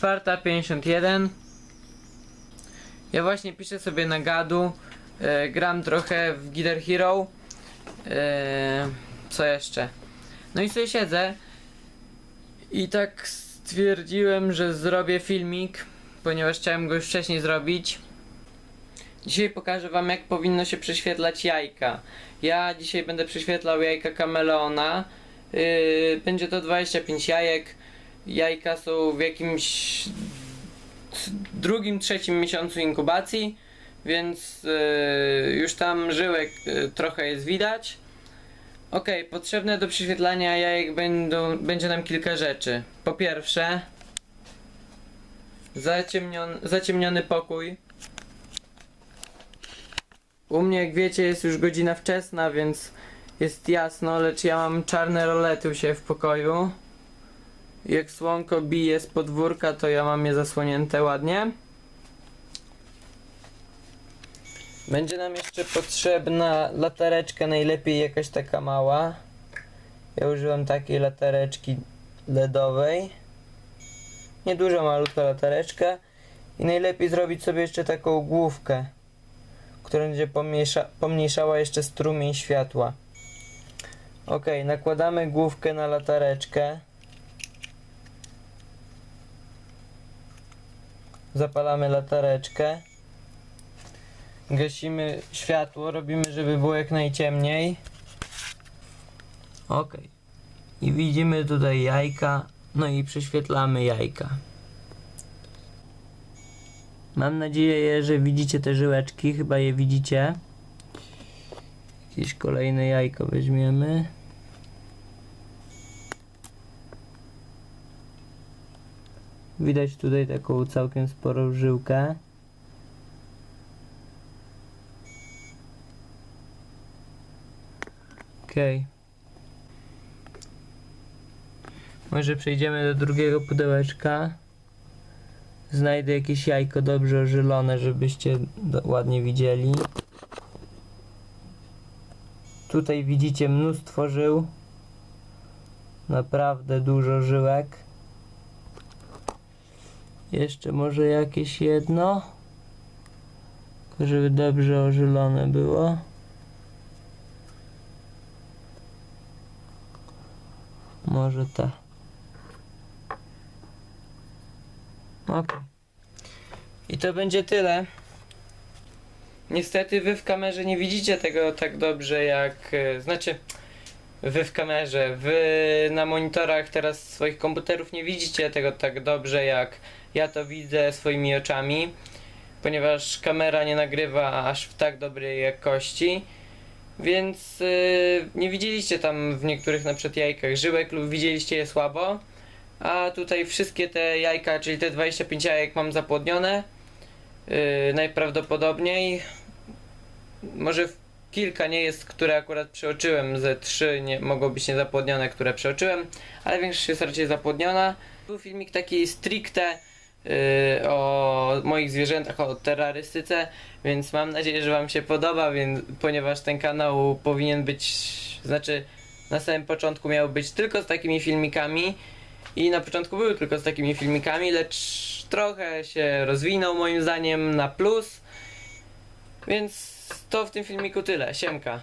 4.51 Ja właśnie piszę sobie na gadu e, Gram trochę w Guitar Hero e, Co jeszcze? No i sobie siedzę I tak stwierdziłem, że zrobię filmik Ponieważ chciałem go już wcześniej zrobić Dzisiaj pokażę wam jak powinno się prześwietlać jajka Ja dzisiaj będę prześwietlał jajka kameleona Yy, będzie to 25 jajek. Jajka są w jakimś drugim, trzecim miesiącu inkubacji, więc yy, już tam żyłek yy, trochę jest widać. Ok, potrzebne do prześwietlania jajek będą, będzie nam kilka rzeczy. Po pierwsze, zaciemnion, zaciemniony pokój. U mnie, jak wiecie, jest już godzina wczesna, więc jest jasno, lecz ja mam czarne rolety u siebie w pokoju. Jak słonko bije z podwórka, to ja mam je zasłonięte ładnie. Będzie nam jeszcze potrzebna latareczka, najlepiej jakaś taka mała. Ja użyłem takiej latareczki LEDowej. Nieduża, malutka latareczka. I najlepiej zrobić sobie jeszcze taką główkę, która będzie pomniejsza, pomniejszała jeszcze strumień światła. Ok, nakładamy główkę na latareczkę. Zapalamy latareczkę. Gasimy światło, robimy, żeby było jak najciemniej. Ok. I widzimy tutaj jajka, no i prześwietlamy jajka. Mam nadzieję, że widzicie te żyłeczki, chyba je widzicie. Jakieś kolejne jajko weźmiemy. Widać tutaj taką całkiem sporą żyłkę. Okej. Może przejdziemy do drugiego pudełeczka. Znajdę jakieś jajko dobrze ożylone, żebyście ładnie widzieli. Tutaj widzicie mnóstwo żył. Naprawdę dużo żyłek. Jeszcze może jakieś jedno. Tylko żeby dobrze ożylone było. Może ta. Ok. I to będzie tyle. Niestety wy w kamerze nie widzicie tego tak dobrze jak. e, Znaczy, wy w kamerze, wy na monitorach teraz swoich komputerów nie widzicie tego tak dobrze jak ja to widzę swoimi oczami, ponieważ kamera nie nagrywa aż w tak dobrej jakości. Więc e, nie widzieliście tam w niektórych na przykład jajkach żyłek lub widzieliście je słabo. A tutaj wszystkie te jajka, czyli te 25 jajek mam zapłodnione. Yy, najprawdopodobniej. Może w kilka nie jest, które akurat przeoczyłem. Ze trzy nie, mogą być niezapłodnione, które przeoczyłem, ale większość jest raczej zapłodniona. Był filmik taki stricte yy, o moich zwierzętach, o terrorystyce, więc mam nadzieję, że Wam się podoba, więc, ponieważ ten kanał powinien być, znaczy na samym początku miał być tylko z takimi filmikami. I na początku były tylko z takimi filmikami, lecz trochę się rozwinął moim zdaniem na plus. Więc to w tym filmiku tyle. Siemka.